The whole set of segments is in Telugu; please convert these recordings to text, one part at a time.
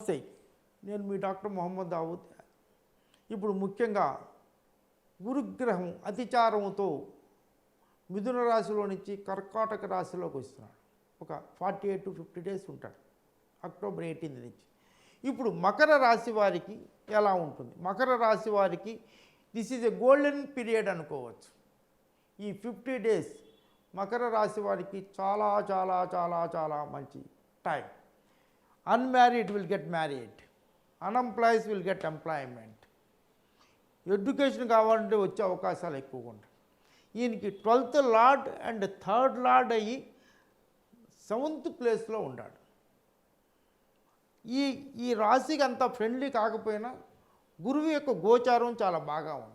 నమస్తే నేను మీ డాక్టర్ మొహమ్మద్ దావూద్. ఇప్పుడు ముఖ్యంగా గురుగ్రహం అతిచారంతో మిథున రాశిలో నుంచి కర్కాటక రాశిలోకి వస్తున్నాడు. ఒక forty eight to fifty days ఉంటాడు. అక్టోబర్ ఎయిటీన్త్ నుంచి. ఇప్పుడు మకర రాశి వారికి ఎలా ఉంటుంది? మకర రాశి వారికి this is a golden period అనుకోవచ్చు. ఈ ఫిఫ్టీ డేస్ మకర రాశి వారికి చాలా చాలా చాలా చాలా మంచి time. Unmarried will get married unemployees will get employment education కావాలంటే వచ్చే అవకాశాలు ఎక్కువగా ఉంటాయి. ఈయనకి twelfth lord and third lord అయ్యి సెవెంత్ ప్లేస్లో ఉన్నాడు ఈ ఈ రాశికి అంత ఫ్రెండ్లీ కాకపోయినా గురువు యొక్క గోచారం చాలా బాగా ఉంది.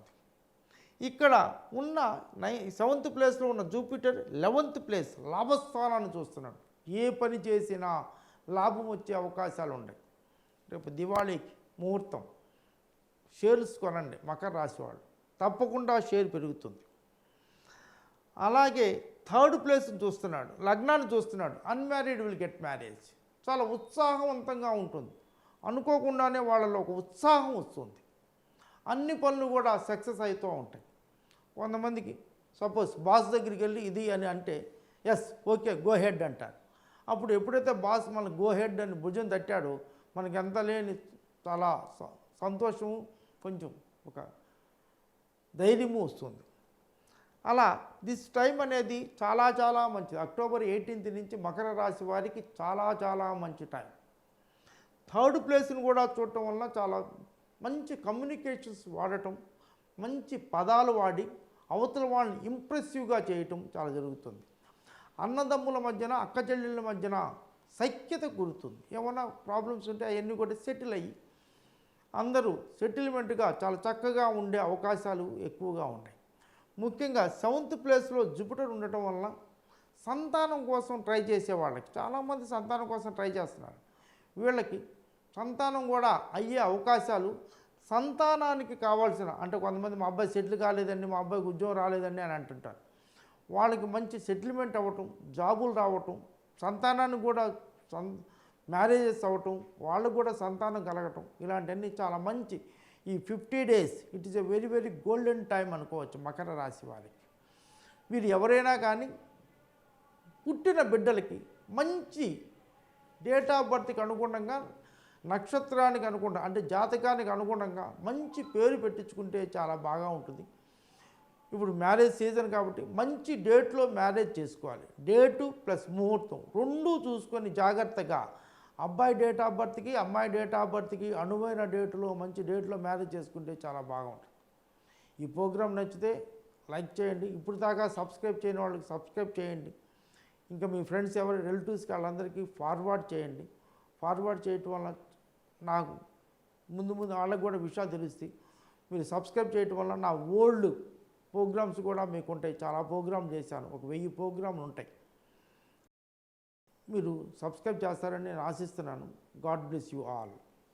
ఇక్కడ ఉన్న నై సెవెంత్ ప్లేస్లో ఉన్న జూపిటర్ లెవెంత్ ప్లేస్ లాభస్థానాన్ని చూస్తున్నాడు. ఏ పని చేసినా లాభం వచ్చే అవకాశాలు ఉన్నాయి. రేపు దివాళీకి ముహూర్తం. షేర్స్ కొనండి మకర రాశి వాళ్ళు. తప్పకుండా షేర్ పెరుగుతుంది. అలాగే థర్డ్ ప్లేస్ చూస్తున్నాడు లగ్నాన్ని చూస్తున్నాడు. Unmarried will get marriage. చాలా ఉత్సాహవంతంగా ఉంటుంది. అనుకోకుండానే వాళ్ళలో ఒక ఉత్సాహం వస్తుంది. అన్ని పనులు కూడా సక్సెస్ అవుతూ ఉంటాయి. కొంతమందికి సపోజ్ బాస్ దగ్గరికి వెళ్ళి ఇది అని అంటే ఎస్ ఓకే గో హెడ్ అంటారు. అప్పుడు ఎప్పుడైతే బాస్ మన గో హెడ్ అని భుజం తట్టాడో మనకి ఎంత లేని చాలా స- సంతోషము కొంచెం ఒక ధైర్యము వస్తుంది. అలా దిస్ టైం అనేది చాలా చాలా మంచిది. అక్టోబర్ ఎయిటీన్త్ నుంచి మకర రాశి వారికి చాలా చాలా మంచి టైం థర్డ్ ప్లేస్ని కూడా చూడటం వల్ల చాలా మంచి కమ్యూనికేషన్స్ వాడటం మంచి పదాలు వాడి అవతల వాళ్ళని ఇంప్రెసివ్గా చేయటం చాలా జరుగుతుంది. అన్నదమ్ముల మధ్యన అక్క చెల్లెళ్ళ మధ్యన సఖ్యత కురుతుంది. ఏమైనా ప్రాబ్లమ్స్ ఉంటే అవన్నీ కూడా సెటిల్ అయ్యి అందరూ సెటిల్మెంట్గా చాలా చక్కగా ఉండే అవకాశాలు ఎక్కువగా ఉంటాయి. ముఖ్యంగా సెవెంత్ ప్లేస్లో జూపిటర్ ఉండటం వలన సంతానం కోసం ట్రై చేసే వాళ్ళకి చాలామంది సంతానం కోసం ట్రై చేస్తున్నారు. వీళ్ళకి సంతానం కూడా అయ్యే అవకాశాలు సంతానానికి కావాల్సిన అంటే కొంతమంది మా అబ్బాయి సెటిల్ కాలేదండి మా అబ్బాయికి ఉద్యోగం రాలేదండి అని అంటుంటారు. వాళ్ళకి మంచి సెటిల్మెంట్ అవ్వటం జాబులు రావటం సంతానాన్ని కూడా సం మ్యారేజెస్ అవ్వటం వాళ్ళకు కూడా సంతానం కలగటం ఇలాంటివన్నీ చాలా మంచి. ఈ fifty days it is a very very golden time అనుకోవచ్చు మకర రాశి వారికి. మీరు ఎవరైనా కానీ పుట్టిన బిడ్డలకి మంచి డేట్ ఆఫ్ బర్త్కి అనుగుణంగా నక్షత్రానికి అనుగుణంగా అంటే జాతకానికి అనుగుణంగా మంచి పేరు పెట్టించుకుంటే చాలా బాగా ఉంటుంది. ఇప్పుడు మ్యారేజ్ సీజన్ కాబట్టి మంచి డేట్లో మ్యారేజ్ చేసుకోవాలి. డేటు ప్లస్ ముహూర్తం రెండూ చూసుకొని జాగ్రత్తగా అబ్బాయి డేట్ ఆఫ్ బర్త్కి అమ్మాయి డేట్ ఆఫ్ బర్త్కి అనువైన డేట్లో మంచి డేట్లో మ్యారేజ్ చేసుకుంటే చాలా బాగుంటుంది. ఈ ప్రోగ్రాం నచ్చితే లైక్ చేయండి. ఇప్పుడు దాకా సబ్స్క్రైబ్ చేయని వాళ్ళకి సబ్స్క్రైబ్ చేయండి. ఇంకా మీ ఫ్రెండ్స్ ఎవరి రిలేటివ్స్కి వాళ్ళందరికీ ఫార్వర్డ్ చేయండి. ఫార్వర్డ్ చేయటం వల్ల నాకు ముందు ముందు వాళ్ళకి కూడా విషయాలు తెలుస్తాయి. మీరు సబ్స్క్రైబ్ చేయటం వల్ల నా ఓల్డ్ ప్రోగ్రామ్స్ కూడా మీకు ఉంటాయి చాలా ప్రోగ్రామ్ చేశాను. ఒక వెయ్యి ప్రోగ్రాంలు ఉంటాయి. మీరు సబ్స్క్రైబ్ చేస్తారని నేను ఆశిస్తున్నాను. God bless you all.